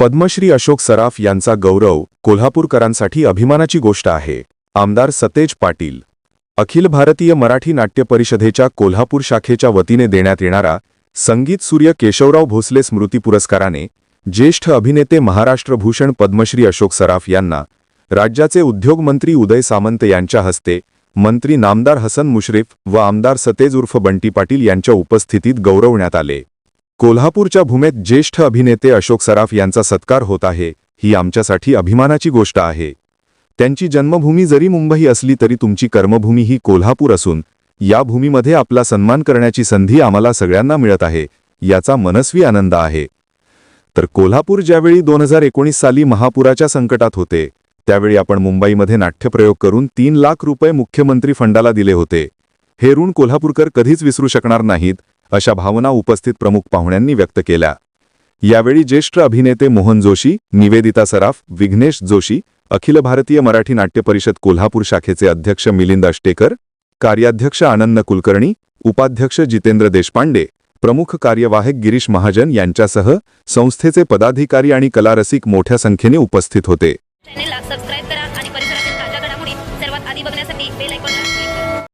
पद्मश्री अशोक सराफ यांचा गौरव कोल्हापूरकरांसाठी अभिमानाची गोष्ट आहे. आमदार सतेज पाटील. अखिल भारतीय मराठी नाट्य परिषदेच्या कोल्हापूर शाखेच्या वतीने देण्यात येणारा संगीत सूर्य केशवराव भोसले स्मृती पुरस्काराने ज्येष्ठ अभिनेते महाराष्ट्रभूषण पद्मश्री अशोक सराफ यांना राज्याचे उद्योगमंत्री उदय सामंत यांच्या हस्ते मंत्री नामदार हसन मुश्रीफ व आमदार सतेज उर्फ बंटी पाटील यांच्या उपस्थितीत गौरवण्यात आले. कोल्हापूरच्या भूमेत ज्येष्ठ अभिनेते अशोक सराफ यांचा सत्कार होत आहे ही आमच्यासाठी अभिमानाची गोष्ट आहे. त्यांची जन्मभूमी जरी मुंबई असली तरी तुमची कर्मभूमी ही कोल्हापूर असून या भूमीमध्ये आपला सन्मान करण्याची संधी आम्हाला सगळ्यांना मिळत आहे याचा मनस्वी आनंद आहे. तर कोल्हापूर ज्यावेळी दोन हजार एकोणीस साली महापुराच्या संकटात होते त्यावेळी आपण मुंबईमध्ये नाट्यप्रयोग करून तीन लाख रुपये मुख्यमंत्री फंडाला दिले होते. हे ऋण कोल्हापूरकर कधीच विसरू शकणार नाहीत अशा भावना उपस्थित प्रमुख पाहुण्यांनी व्यक्त केल्या. यावेळी ज्येष्ठ अभिनेते मोहन जोशी निवेदिता सराफ विघ्नेश जोशी अखिल भारतीय मराठी नाट्य परिषद कोल्हापूर शाखेचे अध्यक्ष मिलिंद अष्टेकर कार्याध्यक्ष आनंद कुलकर्णी उपाध्यक्ष जितेंद्र देशपांडे प्रमुख कार्यवाहक गिरीश महाजन यांच्यासह संस्थेचे पदाधिकारी आणि कलारसिक मोठ्या संख्येने उपस्थित होते. चॅनेलला सबस्क्राईब करा आणि परिसरातील ताज्या घडामोडी सर्वात आधी बघण्यासाठी बेल